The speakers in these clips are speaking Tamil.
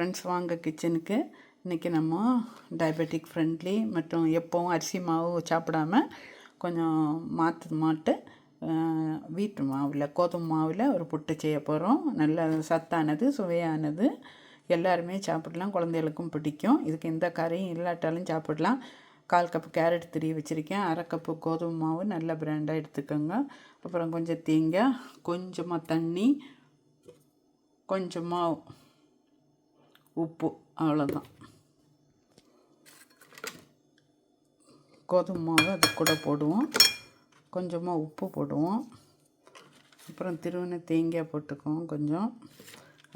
ஃப்ரெண்ட்ஸ் வாங்க கிச்சனுக்கு இன்றைக்கி நம்ம டயபெட்டிக் ஃப்ரெண்ட்லி மற்றும் எப்போவும் அரிசி மாவு சாப்பிடாம கொஞ்சம் மாற்று மாட்டு வீட்டு மாவில் கோதுமை மாவில் ஒரு புட்டு செய்ய போகிறோம் நல்ல சத்தானது சுவையானது. எல்லாருமே சாப்பிடலாம் குழந்தைகளுக்கும் பிடிக்கும். இதுக்கு எந்த கறியும் இல்லாட்டாலும் சாப்பிடலாம். கால் கப்பு கேரட் திரி வச்சுருக்கேன். அரை கப்பு கோதுமை மாவு நல்ல பிராண்டாக எடுத்துக்கோங்க. அப்புறம் கொஞ்சம் தேங்காய் கொஞ்சமாக தண்ணி கொஞ்சமாக உப்பு அவ்வளோதான் கோதுமை மாவு அது கூட போடுவோம். கொஞ்சமாக உப்பு போடுவோம். அப்புறம் திருவண்ண தேங்காய் போட்டுக்குவோம் கொஞ்சம்.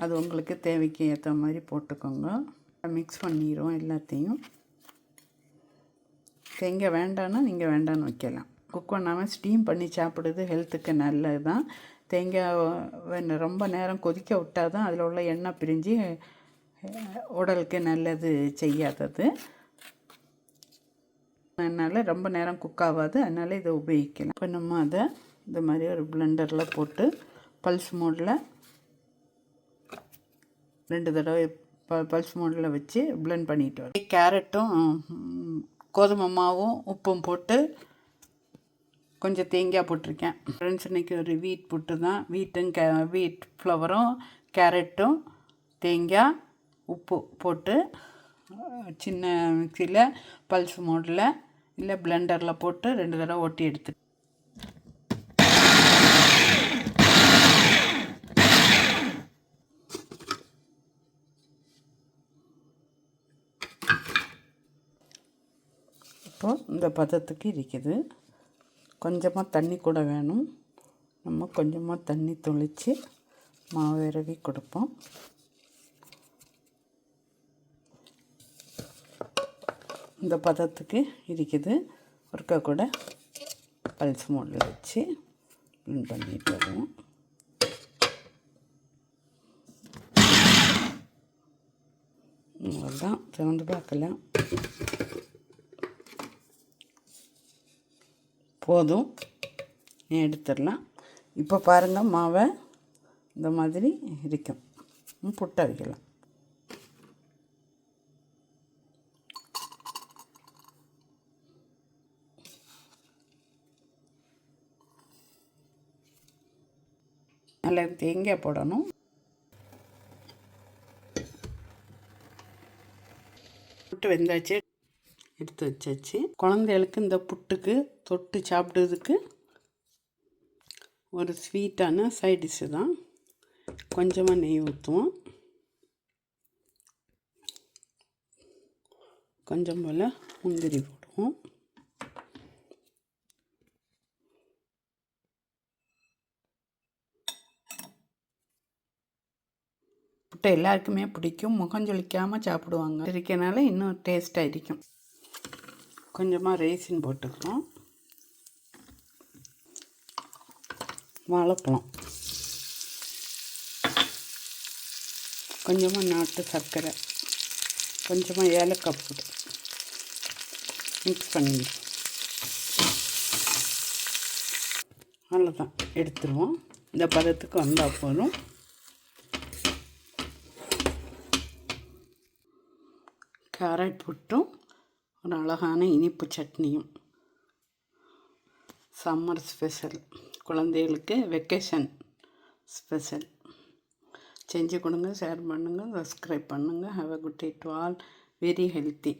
அது உங்களுக்கு தேவைக்கு ஏற்ற மாதிரி போட்டுக்கோங்க. மிக்ஸ் பண்ணிடுவோம் எல்லாத்தையும். தேங்காய் வேண்டான்னா நீங்கள் வேண்டான்னு வைக்கலாம். குக் பண்ணாமல் ஸ்டீம் பண்ணி சாப்பிடுறது ஹெல்த்துக்கு நல்லது தான் தேங்காய் ரொம்ப நேரம் கொதிக்க விட்டால் தான் அதில் உள்ள எண்ணெய் பிரிஞ்சு உடலுக்கு நல்லது செய்யாதது. அதனால் ரொம்ப நேரம் குக் ஆகாது. அதனால் இதை உபயோகிக்கலாம். இப்போ நம்ம அதை இந்த மாதிரி ஒரு பிளெண்டரில் போட்டு பல்ஸ் மோடில் ரெண்டு தடவை ப பல்ஸ் மோடில் வச்சு பிளெண்ட் பண்ணிட்டு வரோம் கேரட்டும் கோதுமை மாவும் உப்பும் போட்டு கொஞ்சம் தேங்காய் போட்டிருக்கேன். ஃப்ரெண்ட்ஸ் இன்றைக்கி ஒரு வீட் புட்டு தான் வீட்டும் கே வீட் ஃப்ளவரும் கேரட்டும் தேங்காய் உப்பு போட்டு சின்ன மிக்சியில் பல்ஸ் மோடில் இல்லை பிளெண்டரில் போட்டு ரெண்டு தடவை ஒட்டி எடுத்து. இப்போ இந்த பதத்துக்கு இருக்குது. கொஞ்சமாக தண்ணி கூட வேணும். நம்ம கொஞ்சமாக தண்ணி தொளித்து மாவு விரவி கொடுப்போம். இந்த பதத்துக்கு இருக்குது. ஒருக்கா கூட பல்ஸ் மோடில் வச்சு blend பண்ணிட்டு வருவோம். அவ்வளோதான் திறந்து பார்க்கலாம். போதும். எடுத்துடலாம். இப்போ பாருங்கள் மாவை இந்த மாதிரி இருக்கும். புட்டை வைக்கலாம். அதில் தேங்காய் போடணும். புட்டு வெந்தாச்சு. எடுத்து வச்சாச்சு. குழந்தைகளுக்கு இந்த புட்டுக்கு தொட்டு சாப்பிட்றதுக்கு ஒரு ஸ்வீட்டான சைட் டிஷ்ஷு தான். கொஞ்சமாக நெய் ஊற்றுவோம் கொஞ்சம் போல் முந்திரி போடுவோம். முட்டை எல்லாருக்குமே பிடிக்கும். முகம் ஜொலிக்காமல் சாப்பிடுவாங்க. இருக்கனால இன்னும் டேஸ்ட்டாக இருக்கும். கொஞ்சமாக ரைசின் போட்டுக்கிறோம் வாழைப்பழம். கொஞ்சமாக நாட்டு சர்க்கரை. கொஞ்சமாக ஏலக்காய் போட்டு மிக்ஸ் பண்ணி. அவ்வளோதான் எடுத்துருவோம். இந்த பதத்துக்கு வந்தால் போதும். கேரட் புட்டும் ஒரு அழகான இனிப்பு சட்னியும். Summer special. குழந்தைகளுக்கு வெக்கேஷன் ஸ்பெஷல். செஞ்சு கொடுங்க ஷேர் பண்ணுங்கள் சப்ஸ்கிரைப் பண்ணுங்கள் have a good day to all. Very healthy